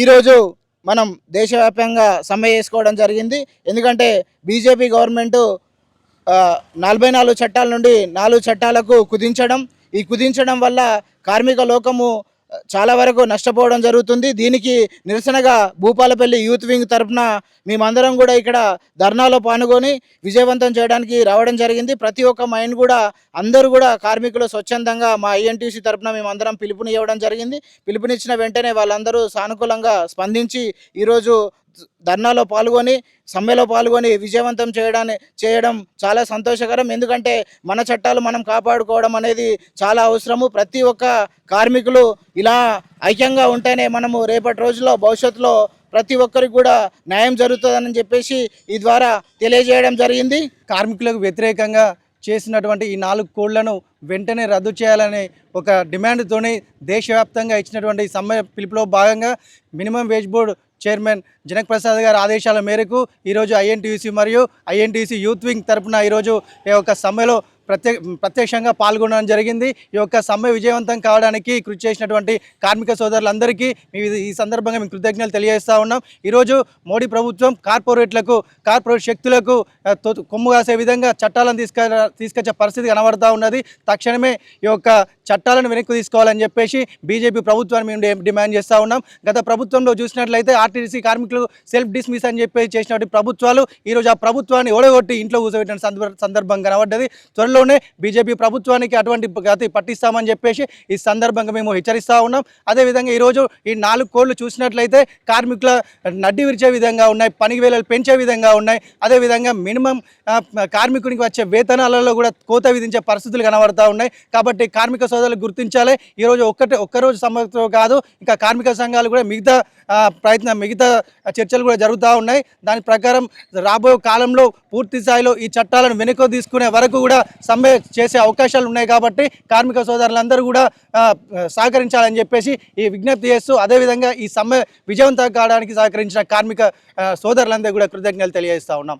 ఈరోజు మనం దేశవ్యాప్తంగా సమ్మె చేసుకోవడం జరిగింది. ఎందుకంటే బీజేపీ గవర్నమెంట్ నలభై నాలుగు చట్టాల నుండి నాలుగు చట్టాలకు కుదించడం. ఈ కుదించడం వల్ల కార్మిక లోకము చాలా వరకు నష్టపోవడం జరుగుతుంది. దీనికి నిరసనగా భూపాలపల్లి యూత్ వింగ్ తరఫున మేమందరం కూడా ఇక్కడ ధర్నాలో పాల్గొని విజయవంతం చేయడానికి రావడం జరిగింది. ప్రతి ఒక్క మైండ్ కూడా అందరూ కూడా కార్మికులు స్వచ్ఛందంగా మా ఐఎన్టీసీ తరఫున మేమందరం పిలుపునివ్వడం జరిగింది. పిలుపునిచ్చిన వెంటనే వాళ్ళందరూ సానుకూలంగా స్పందించి ఈరోజు ధర్నాలో పాల్గొని సమ్మెలో పాల్గొని విజయవంతం చేయడాన్ని చేయడం చాలా సంతోషకరం. ఎందుకంటే మన చట్టాలు మనం కాపాడుకోవడం అనేది చాలా అవసరము. ప్రతి ఒక్క కార్మికులు ఇలా ఐక్యంగా ఉంటేనే మనము రేపటి రోజుల్లో భవిష్యత్తులో ప్రతి ఒక్కరికి కూడా న్యాయం జరుగుతుందని చెప్పేసి ఈ ద్వారా తెలియజేయడం జరిగింది. కార్మికులకు వ్యతిరేకంగా చేసినటువంటి ఈ నాలుగు కోళ్ళను వెంటనే రద్దు చేయాలనే ఒక డిమాండ్తోని దేశవ్యాప్తంగా ఇచ్చినటువంటి సమ్మె పిలుపులో భాగంగా minimum wage board chairman Janak Prasad గారి ఆదేశాల మేరకు ఈరోజు ఐఎన్టీయూసీ మరియు ఐఎన్టీయూసీ యూత్ వింగ్ తరఫున ఈరోజు ఈ యొక్క సమ్మెలో ప్రత్యే ప్రత్యక్షంగా పాల్గొనడం జరిగింది. ఈ యొక్క సమ్మె విజయవంతం కావడానికి కృషి చేసినటువంటి కార్మిక సోదరులందరికీ మీ ఈ సందర్భంగా మేము కృతజ్ఞతలు తెలియజేస్తూ ఉన్నాం. ఈరోజు మోడీ ప్రభుత్వం కార్పొరేట్లకు కార్పొరేట్ శక్తులకు కొమ్ము కాసే విధంగా చట్టాలను తీసుక తీసుకొచ్చే పరిస్థితి కనబడతా ఉన్నది. తక్షణమే ఈ యొక్క చట్టాలను వెనక్కి తీసుకోవాలని చెప్పేసి బీజేపీ ప్రభుత్వాన్ని మేము డిమాండ్ చేస్తూ ఉన్నాం. గత ప్రభుత్వంలో చూసినట్లయితే ఆర్టీసీ కార్మికులు సెల్ఫ్ డిస్మిస్ అని చెప్పి చేసినటువంటి ప్రభుత్వాలు ఈరోజు ఆ ప్రభుత్వాన్ని ఓడగొట్టి ఇంట్లో కూర్చోబెట్టిన సందర్భ- సందర్భం కనబడ్డది. త్వరలోనే బీజేపీ ప్రభుత్వానికి అటువంటి గతి పట్టిస్తామని చెప్పేసి ఈ సందర్భంగా మేము హెచ్చరిస్తూ ఉన్నాం. అదేవిధంగా ఈరోజు ఈ నాలుగు కోళ్ళు చూసినట్లయితే కార్మికుల నడ్డి విరిచే విధంగా ఉన్నాయి పనికి వేళలు పెంచే విధంగా ఉన్నాయి. అదేవిధంగా మినిమం కార్మికునికి వచ్చే వేతనాలలో కూడా కోత విధించే పరిస్థితులు కనబడతా ఉన్నాయి. కాబట్టి కార్మిక సోదరులు గుర్తించాలి. ఈరోజు ఒక్కటే ఒక్కరోజు సమ్మతో కాదు ఇంకా కార్మిక సంఘాలు కూడా మిగతా ప్రయత్నం మిగతా చర్చలు కూడా జరుగుతూ ఉన్నాయి. దాని ప్రకారం రాబోయే కాలంలో పూర్తి స్థాయిలో ఈ చట్టాలను వెనుక తీసుకునే వరకు కూడా సమ్మె చేసే అవకాశాలు ఉన్నాయి కాబట్టి కార్మిక సోదరులందరూ కూడా సహకరించాలని చెప్పేసి ఈ విజ్ఞప్తి చేస్తూ అదేవిధంగా ఈ సమ్మె విజయవంతం కావడానికి సహకరించిన కార్మిక సోదరులందరూ కూడా కృతజ్ఞతలు తెలియజేస్తూ ఉన్నాం.